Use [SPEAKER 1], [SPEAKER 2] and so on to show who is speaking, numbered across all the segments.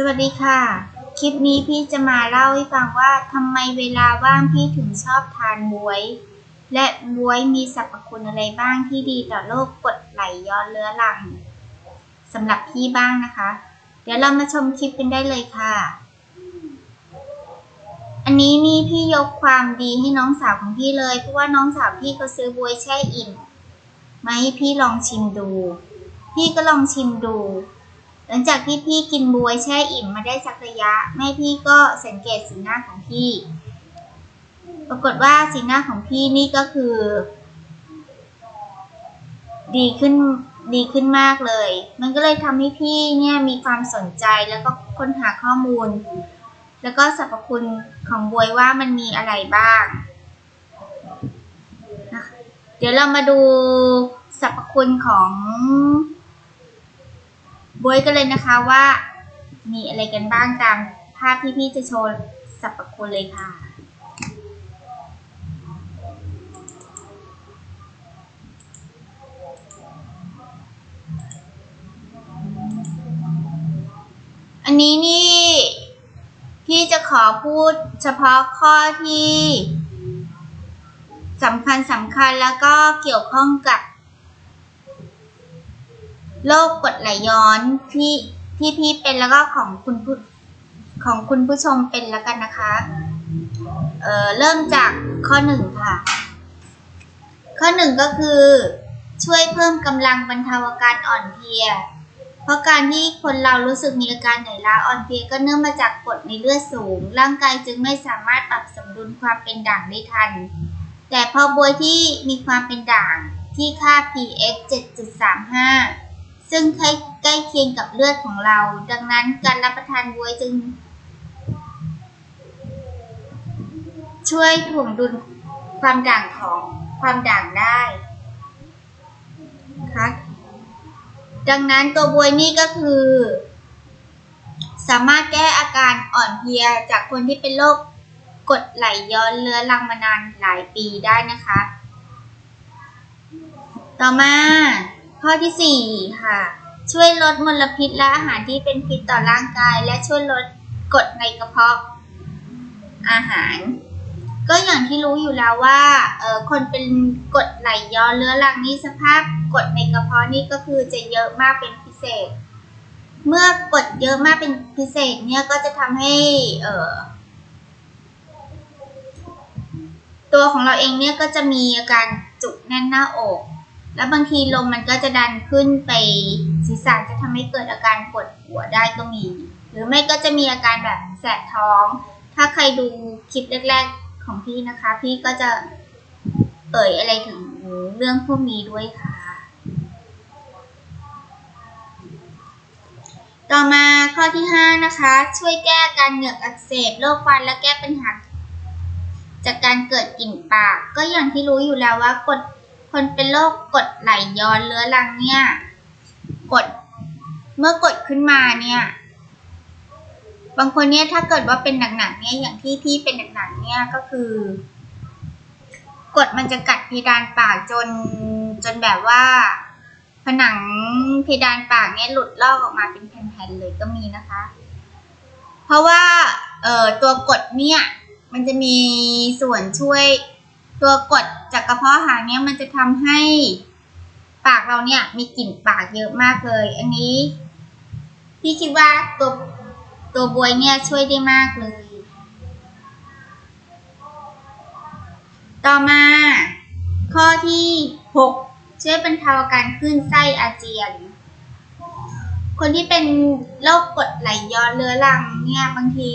[SPEAKER 1] สวัสดีค่ะ คลิปนี้พี่จะมาเล่าให้ฟังว่าทำไมเวลาว่างพี่ถึงชอบทานบวย และบวยมีสรรพคุณอะไรบ้างที่ดีต่อโรคกรดไหลย้อนเรื้อรังสำหรับพี่บ้างนะคะ เดี๋ยวเรามาชมคลิปกันได้เลยค่ะ อันนี้นี่พี่ยกความดีให้น้องสาวของพี่เลย เพราะว่าน้องสาวพี่ก็ซื้อบวยแช่อิ่มมาให้พี่ลองชิมดู พี่ก็ลองชิมดู หลังจากที่พี่กินบวยแช่อิ่มมาได้สักระยะ แม่พี่ก็สังเกตสีหน้าของพี่ ปรากฏว่าสีหน้าของพี่นี่ก็คือ ดีขึ้นดีขึ้นมากเลย มันก็เลยทำให้พี่เนี่ยมีความสนใจแล้วก็ค้นหาข้อมูล แล้วก็สรรพคุณของบวยว่ามันมีอะไรบ้างนะคะเดี๋ยวเรามาดูสรรพคุณของ บวยกันเลยนะคะว่า มีอะไรกันบ้างตามภาพที่พี่จะโชว์สรรพคุณเลยค่ะ อันนี้นี่พี่จะขอพูดเฉพาะข้อที่สำคัญสำคัญแล้วก็เกี่ยวข้องกับ โรคกรดไหลย้อนที่ที่พี่เป็นแล้วก็ของคุณผู้ของคุณผู้ชมเป็นแล้วกันนะคะ เอ่อเริ่มจากข้อหนึ่งค่ะ ข้อหนึ่งก็คือช่วยเพิ่มกำลังบรรเทาอาการอ่อนเพลีย เพราะการที่คนเรารู้สึกมีอาการเหนื่อยล้าอ่อนเพลียก็เนื่องมาจากกรดในเลือดสูง ร่างกายจึงไม่สามารถปรับสมดุลความเป็นด่างได้ทัน แต่พอบวยที่มีความเป็นด่างที่ค่า pH 7.35 ซึ่งใกล้ใกล้เคียงกับเลือดของเรา ดังนั้นการรับประทานบวยจึง ช่วยถ่วงดุลความด่างของความด่างได้นะคะดังนั้นตัวบวยนี่ก็คือ สามารถแก้อาการอ่อนเพลียจากคนที่เป็นโรคกดไหลย้อนเรื้อรังมานานหลายปีได้นะคะ ต่อมา ข้อที่ 4 ค่ะ ช่วยลดมลพิษและอาหารที่เป็นพิษต่อร่างกาย และช่วยลดกรดในกระเพาะอาหาร ก็อย่างที่รู้อยู่แล้วว่าเออคนเป็นกรดไหลย้อนเรื้อรังนี่สภาพกรดในกระเพาะนี่ก็คือจะเยอะมากเป็นพิเศษ เมื่อกรดเยอะมากเป็นพิเศษเนี่ยก็จะทำให้เออตัวของเราเองเนี่ยก็จะมีอาการจุกแน่นหน้าอก แล้วบางทีลมมันก็จะดันขึ้นไปศีรษะจะทำให้เกิดอาการปวดหัวได้ก็มี หรือไม่ก็จะมีอาการแบบแสบท้อง ถ้าใครดูคลิปแรก ๆของพี่นะคะ พี่ก็จะเอ่ยอะไรถึงเรื่องพวกนี้ด้วยค่ะ ต่อมาข้อที่ 5 นะคะ ช่วยแก้การเหงือกอักเสบโรคฟันและแก้ปัญหาจากการเกิดกลิ่นปาก ก็อย่างที่รู้อยู่แล้วว่ากด คนเป็นโรคกรดไหลย้อนเรื้อรังเนี่ยกดเมื่อกดขึ้นมาเนี่ย บางคนเนี่ยถ้าเกิดว่าเป็นหนักๆเนี่ยอย่างที่พี่เป็นหนักๆเนี่ยก็คือกดมันจะกัดเพดานปากจนจนแบบว่า ผนังเพดานปากเนี่ยหลุดลอกออกมาเป็นแผ่นๆเลยก็มีนะคะ เพราะว่าเอ่อตัวกดเนี่ยมันจะมีส่วนช่วย ตัวกดจากกระเพาะอาหารเนี่ยมันจะทำให้ปากเราเนี่ยมีกลิ่นปากเยอะมากเลย อันนี้พี่คิดว่าตัวตัวบวยเนี่ยช่วยได้มากเลย ต่อมา ข้อที่ 6 ช่วยบรรเทาอาการคลื่นไส้อาเจียน คนที่เป็นโรคกดไหลย้อนเรื้อรังเนี่ยบางที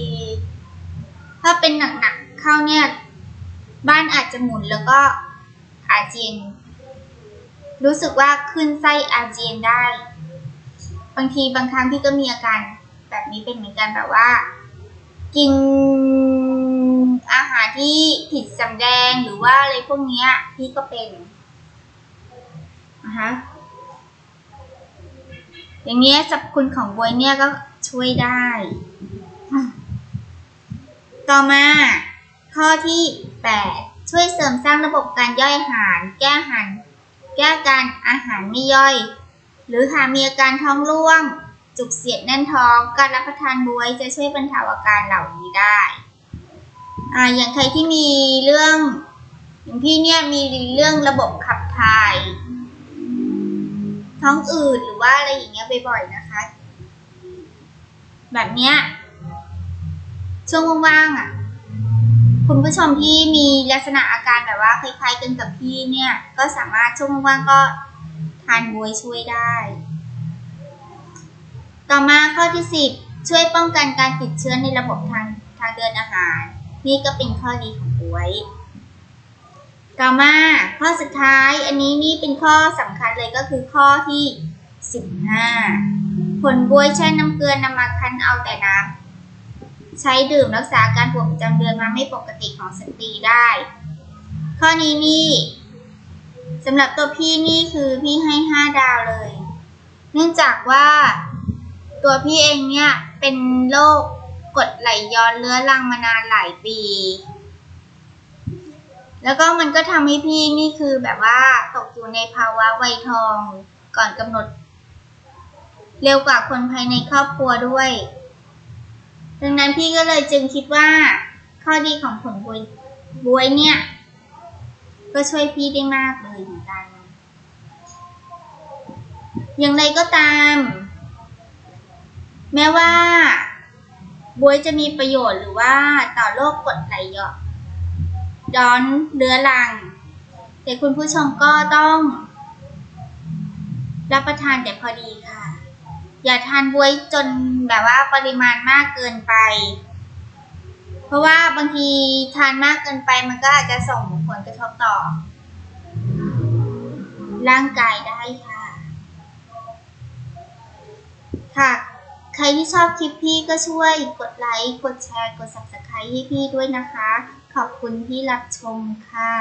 [SPEAKER 1] ถ้าเป็นหนักๆเข้าเนี่ย บ้านอาจจะหมุนแล้วก็อาเจียน รู้สึกว่าขึ้นไส้อาเจียนได้ บางทีบางครั้งพี่ก็มีอาการแบบนี้เป็นเหมือนกันแบบว่า กินอาหารที่ผิดสำแดงหรือว่าอะไรพวกนี้พี่ก็เป็นนะคะอย่างเงี้ยสรรพคุณของบวยเนี่ยก็ช่วยได้ ต่อมา ข้อที่ 8 ช่วยเสริมสร้างระบบการย่อยอาหาร แก้อาหาร แก้การอาหารไม่ย่อย หรือหากมีอาการท้องร่วง จุกเสียดแน่นท้อง การรับประทานบวยจะช่วยบรรเทาอาการเหล่านี้ได้อ่าอย่างใครที่มีเรื่องอย่างพี่เนี่ยมีเรื่องระบบขับถ่าย ท้องอืดหรือว่าอะไรอย่างเงี้ยบ่อยๆนะคะ แบบเนี้ยช่วงว่างๆอะ คุณผู้ชมที่มีลักษณะอาการแบบว่าคล้ายๆกันกับพี่เนี่ย ก็สามารถช่วงว่างก็ทานบวยช่วยได้ ต่อมาข้อที่สิบช่วยป้องกันการติดเชื้อในระบบทางทางเดินอาหาร นี่ก็เป็นข้อดีของบวย ต่อมาข้อสุดท้ายอันนี้นี่เป็นข้อสำคัญเลยก็คือข้อที่สิบห้าผลบวยแช่น้ำเกลือนำมาคั้นเอาแต่น้ำ ใช้ดื่มรักษาการปวดประจำเดือนมาไม่ปกติของสตรีได้ ข้อนี้นี่สำหรับตัวพี่นี่คือพี่ให้ห้าดาวเลย เนื่องจากว่าตัวพี่เองเนี่ยเป็นโรคกดไหลย้อนเรื้อรังมานานหลายปี แล้วก็มันก็ทำให้พี่นี่คือแบบว่าตกอยู่ในภาวะวัยทองก่อนกำหนด เร็วกว่าคนภายในครอบครัวด้วย ดังนั้นพี่ก็เลยจึงคิดว่า ข้อดีของผลบวยบวยเนี่ย ก็ช่วยพี่ได้มากเลยเหมือนกัน อย่างไรก็ตาม แม้ว่าบวยจะมีประโยชน์หรือว่าต่อโรคกรดไหลย้อนย้อนเรื้อรัง แต่คุณผู้ชมก็ต้อง รับประทานแต่พอดีค่ะ อย่าทานบ๊วยจนแบบว่าปริมาณมากเกินไป เพราะว่าบางทีทานมากเกินไปมันก็อาจจะส่งผลกระทบต่อ ร่างกายได้ค่ะ ค่ะ ใครที่ชอบคลิปพี่ก็ช่วยกดไลค์ กดแชร์ กด subscribe ให้พี่ด้วยนะคะ ขอบคุณที่รับชมค่ะ